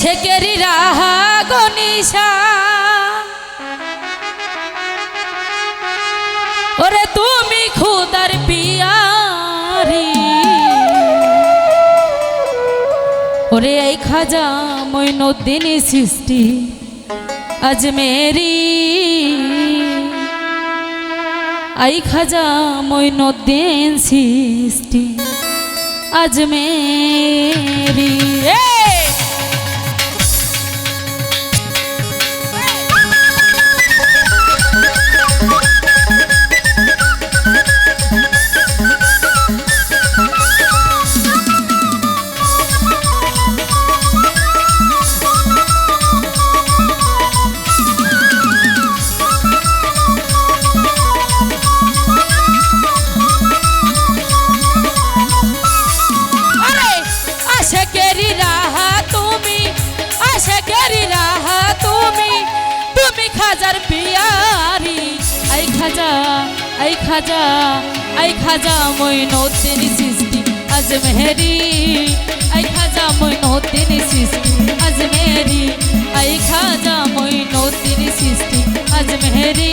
শেকেরি রাহা গনিশা। ওরে তুমি খুদার পিয়ারি। ওরে এই খাজা মইনুদ্দিন সৃষ্টি, আজ মেরি। আই খাজা মইনুদ্দিন সৃষ্টি, আজ মেরি। খাজার পিয়ারি, আই খাজা আই খাজা আই খাজা মইনুদ্দিন সৃষ্টি, আজ মেহেরি, আই খাজা মইনুদ্দিন সৃষ্টি, আজ মেহেরি, আই খাজা মইনুদ্দিন সৃষ্টি, আজ মেহেরি,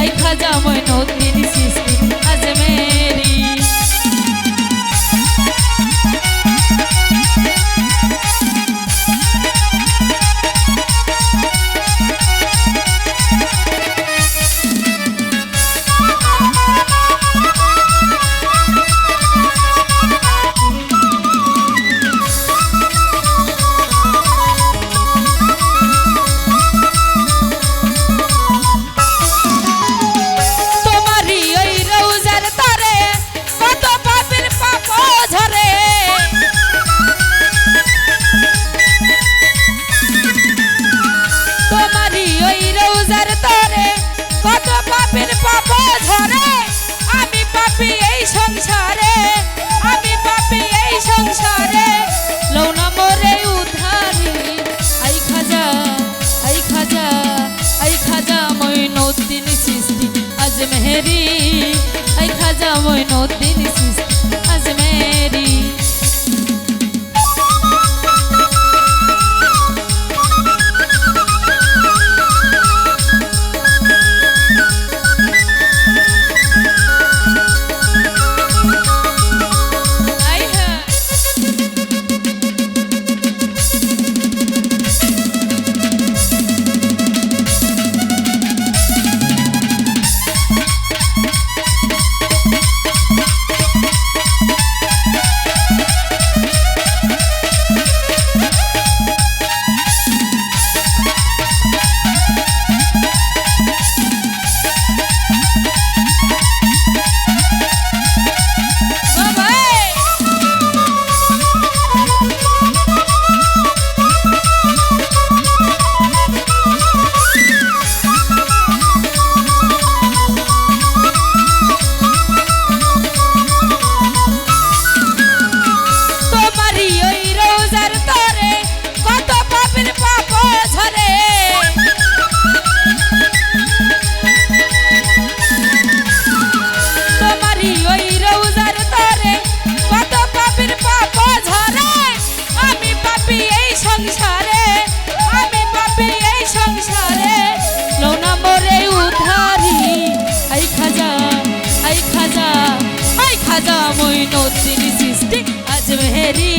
আই খাজা মইনুদ্দিন সৃষ্টি। মইনুদ্দিন খাজা মইনুদ্দিন সৃষ্টি, আজ মেহেরি।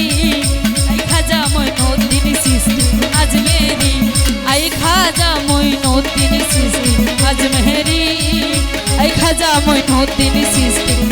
আই খাজা মইনুদ্দিন সৃষ্টি আজমেরি আই খাজা মইনুদ্দিন সৃষ্টি, আজ মেহেরি। আই খাজা মইনুদ্দিন সৃষ্টি।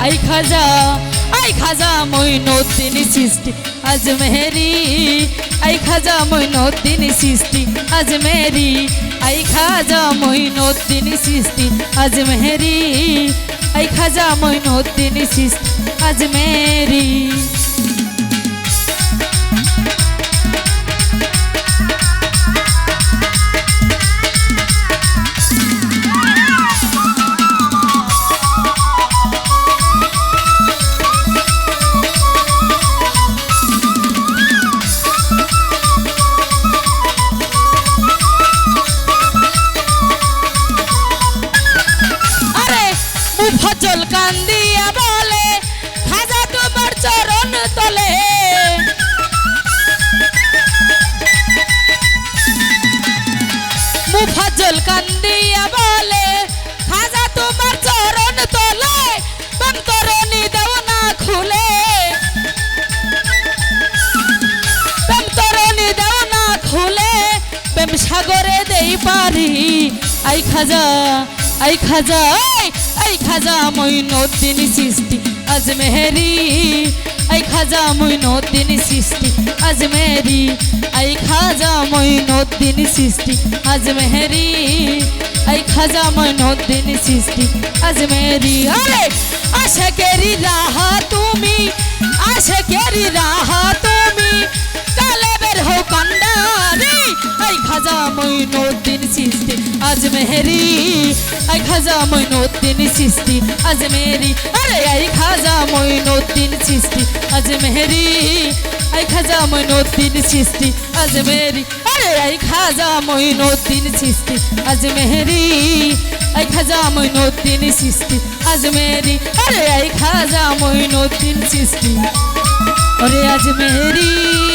আই খাজা আই খাজা মইনুদ্দিন সৃষ্টি আজমেরি আই খাজা মইনুদ্দিন সৃষ্টি আজমেরি আই খাজা মইনুদ্দিন সৃষ্টি আজমেরি আই খাজা মইনুদ্দিন সৃষ্টি আজমেরি আরে পারি আই খাজা আই খাজা আই, খাজা মইনুদ্দিন সৃষ্টি আজমেরি আই খাজা মইনুদ্দিন সৃষ্টি আজমেরি আই খাজা মইনুদ্দিন সৃষ্টি আজমেরি আই খাজা মইনুদ্দিন সৃষ্টি আজমেরি আরে আশাকেরি রাহা তুমি আশাকেরি রাহা তুমি মইনুদ্দিন সৃষ্টি আজমেরি আই খাজা মইনুদ্দিন সৃষ্টি আজমেরি আরে আই খাজা মইনুদ্দিন সৃষ্টি আজমেরি আই খাজা মইনুদ্দিন সৃষ্টি আজমেরি আরে আই খাজা মইনুদ্দিন সৃষ্টি আজমেরি আই খাজা মইনুদ্দিন সৃষ্টি আজমেরি আরে আই খাজা মইনুদ্দিন সৃষ্টি ওরে আজমেরি